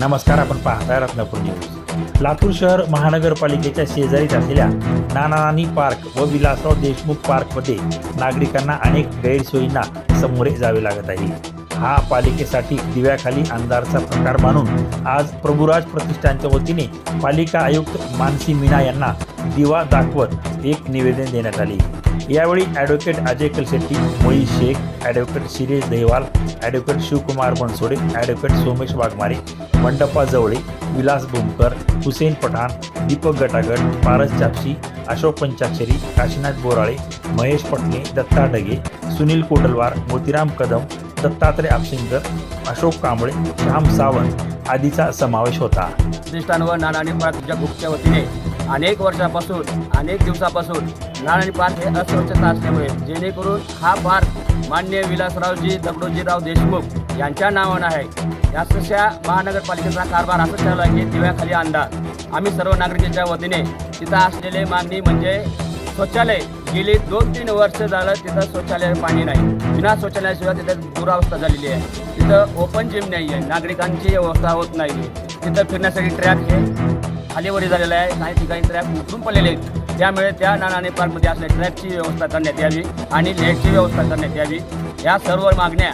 नमस्कार आपण पाहताय रत्नापूर न्यूज लातूर शहर महानगरपालिकेच्या शेजारीच असलेल्या नानानानी पार्क व विलासराव देशमुख पार्कमध्ये नागरिकांना अनेक गैरसोयींना सामोरे जावे लागत आहे. हा पालिकेसाठी दिव्याखाली अंधारचा प्रकार मानून आज प्रभुराज प्रतिष्ठानच्या वतीने पालिका आयुक्त मानसी मीना यांना दिवा दाखवत एक निवेदन देण्यात आले. यावेळी ॲडव्होकेट अजय कलशेट्टी मोई Shaikh advocate Shiresh Deval advocate Shivkumar Bansode advocate Somesh Waghmare Mandappa Jawale Vilas Bhumkar Hussain Pathan Deepak Gatagat Paras Chapshi Ashok Panchakshari Kashinath Borale Mahesh Patne Datta Dage Sunil Kotalwar Motiram Kadam Dattatray Apshinkar Ashok Kamble Shyam Sawant आदीचा समावेश होता. प्रतिष्ठान व नानाणी park वतीने अनेक वर्षापासून अनेक दिवसापासून नानाणी park हे अस्वच्छता असल्यामुळे जेणेकरून हा पार्क मान्य विलासरावजी दगडोजीराव देशमुख यांच्या नावानं आहे. याच्या महानगरपालिकेचा कारभार असं ठरला आहे की दिव्याखाली आणला आम्ही सर्व नागरिकांच्या वतीने तिथं असलेले मागणी म्हणजे शौचालय. गेली दोन तीन वर्ष झालं तिथं शौचालय पाणी नाही. बिना शौचालयाशिवाय तिथं दुरावस्था झालेली आहे. तिथं ओपन जिम नाही आहे नागरिकांची व्यवस्था होत नाही तिथं फिरण्यासाठी ट्रॅक हे खालीवरी झालेलं आहे. काही ठिकाणी ट्रॅक उतरून पडलेले आहेत. त्यामुळे त्या नानाने पार्कमध्ये असलेल्या ट्रॅकची व्यवस्था करण्यात यावी आणि लेटची व्यवस्था करण्यात यावी. या सर्व मागण्या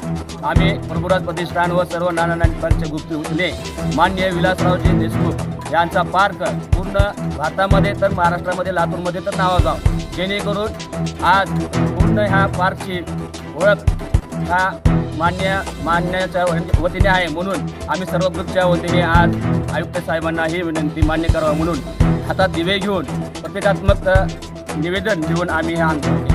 आम्ही प्रभुराज प्रतिष्ठान व सर्व नाना पार्कच्या गुप्तीने मान्य विलासरावजी देशमुख यांचा पार्क पूर्ण भारतामध्ये तर महाराष्ट्रामध्ये लातूरमध्ये तर नावागाव. जेणेकरून आज पूर्ण ह्या पार्कची ओळख हा मान्य मान्याच्या वतीने आहे म्हणून आम्ही सर्व ग्रुपच्या वतीने आज आयुक्त साहेबांना ही विनंती मान्य करावं म्हणून हातात दिवे घेऊन प्रतिकात्मक निवेदन देऊन आम्ही हे आंदोलन केलं.